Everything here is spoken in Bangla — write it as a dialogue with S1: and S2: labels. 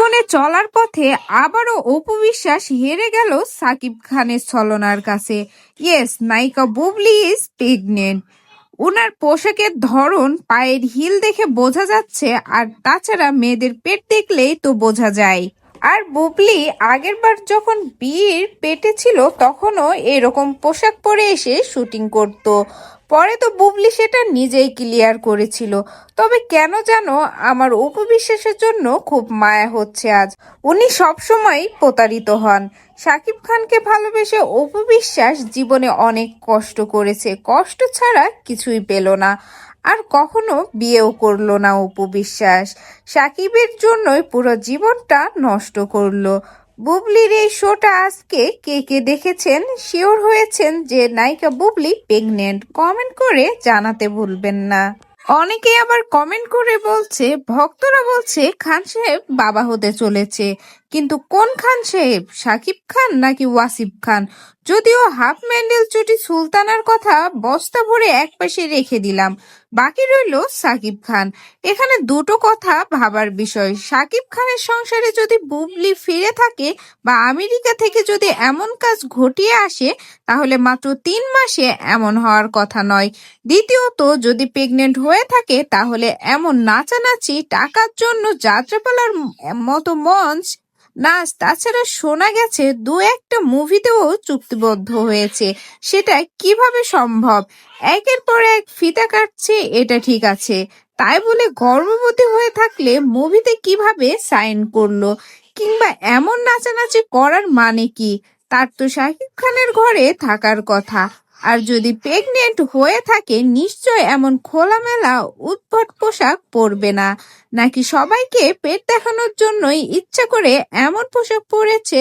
S1: জীবনে চলার পথে আবারও অপবিশ্বাস হেরে গেল সাকিব খানের ছলনার কাছে। ইয়েস নায়িকা বুবলি ইজ প্রেগনেন্ট ওনার পোশাকের ধরন, পায়ের হিল দেখে বোঝা যাচ্ছে, আর তাছাড়া মেয়েদের পেট দেখলেই তো বোঝা যায়। আর বুবলি আগেরবার যখন বিয়ের পেটে ছিল, তখনও এরকম পোশাক পরে এসে শুটিং করত। পরে তো বুবলি সেটা নিজেই ক্লিয়ার করেছিল। তবে কেন যেন আমার উপবিশ্বাসের জন্য খুব মায়া হচ্ছে আজ। উনি সবসময় প্রতারিত হন। শাকিব খানকে ভালোবেসে উপবিশ্বাস জীবনে অনেক কষ্ট করেছে। কষ্ট ছাড়া কিছুই পেল না। আর কখনো বিয়েও করল না অপু বিশ্বাস। সাকিবের জন্যই পুরো জীবনটা নষ্ট করল। বুবলির এই শোটা আজকে কে কে দেখেছেন শিওর হয়েছেন যে নায়িকা বুবলি প্রেগনেন্ট। কমেন্ট করে জানাতে ভুলবেন না। অনেকে আবার কমেন্ট করে বলছে, ভক্তরা বলছে, খান সাহেব বাবা হতে চলেছে। কিন্তু কোন খান সাহেব? সাকিব খান নাকি ওয়াসিফ খান? যদিও হাফ ম্যান্ডেল চুটি সুলতানার কথা বস্তা ভরে এক পাশে রেখে দিলাম। বাকি রইল সাকিব খান। এখানে দুটো কথা ভাবার বিষয়। সাকিব খানের সংসারে যদি বুবলি ফিরে থাকে বা আমেরিকা থেকে যদি এমন কাজ ঘটিয়ে আসে, তাহলে মাত্র তিন মাসে এমন হওয়ার কথা নয়। দ্বিতীয়ত, যদি প্রেগনেন্ট হয়ে থাকে, তাহলে এমন নাচানাচি টাকার জন্য যাত্রাপালার মতো মঞ্চ। নাচ, তাছাড়া শোনা গেছে দু একটা মুভিতেও চুক্তিবদ্ধ হয়েছে। সেটা কীভাবে সম্ভব? একের পর এক ফিতা কাটছে, এটা ঠিক আছে। তাই বলে গর্ভবতী হয়ে থাকলে মুভিতে কীভাবে সাইন করল? কিংবা এমন নাচানাচি করার মানে কি? তার তো শাকিব খানের ঘরে থাকার কথা। আর যদি প্রেগনেন্ট হয়ে থাকে, নিশ্চয় এমন খোলামেলা উদ্ভট পোশাক পরবে না। নাকি সবাইকে পেট দেখানোর জন্যই ইচ্ছা করে এমন পোশাক পরেছে?